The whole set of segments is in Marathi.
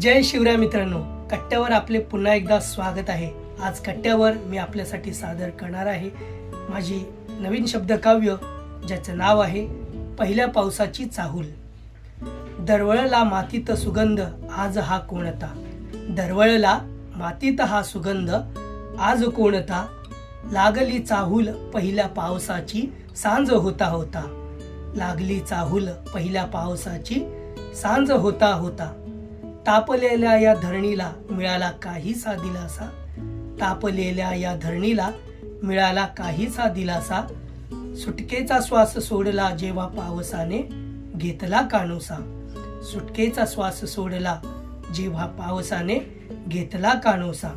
जय शिवराय मित्रांनो. कट्ट्यावर आपले पुन्हा एकदा स्वागत आहे. आज कट्ट्यावर मी आपल्यासाठी सादर करणार आहे. माझी नवीन शब्दकाव्य ज्याचं नाव आहे पहिल्या पावसाची चाहूल. दरवळला मातीत सुगंध आज हा कोणता? दरवळला मातीत हा सुगंध आज कोणता? लागली चाहूल पहिल्या पावसाची सांज होता होता. लागली चाहूल पहिल्या पावसाची सांज होता होता. तापलेल्या या धरणीला मिळाला काहीसा दिलासा. तापलेल्या या धरणीला मिळाला काहीसा दिलासा. सुटकेचा श्वास सोडला जेव्हा पावसाने घेतला कानोसा. सुटकेचा श्वास सोडला जेव्हा पावसाने घेतला कानोसा.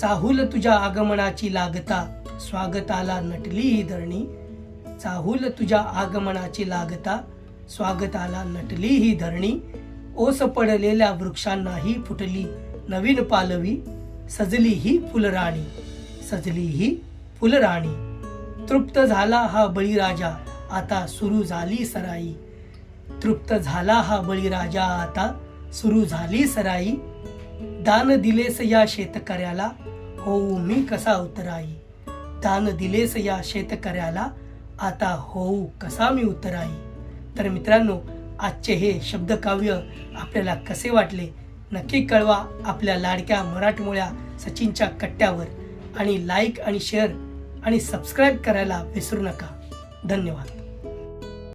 चाहूल तुझ्या आगमनाची लागता स्वागताला नटली ही धरणी. चाहूल तुझ्या आगमनाची लागता स्वागताला नटली ही धरणी. ओस पडलेल्या वृक्षांनाही फुटली. नवीन पालवी सजली ही फुलराणी सजली ही फुलराणी. तृप्त झाला हा बळीराजा आता सुरू झाली सराई. तृप्त झाला हा बळीराजा आता सुरू झाली सराई. दान दिलेस या शेतकऱ्याला होऊ मी कसा उतराई. दान दिलेस या शेतकऱ्याला आता होऊ कसा मी उतराई. तर मित्रांनो आजचे हे शब्दकाव्य आपल्याला कसे वाटले? नक्की कळवा आपल्या लाडक्या मराठमोळ्या सचिनच्या कट्ट्यावर. आणि लाईक आणि शेअर आणि सबस्क्राईब करायला विसरू नका. धन्यवाद.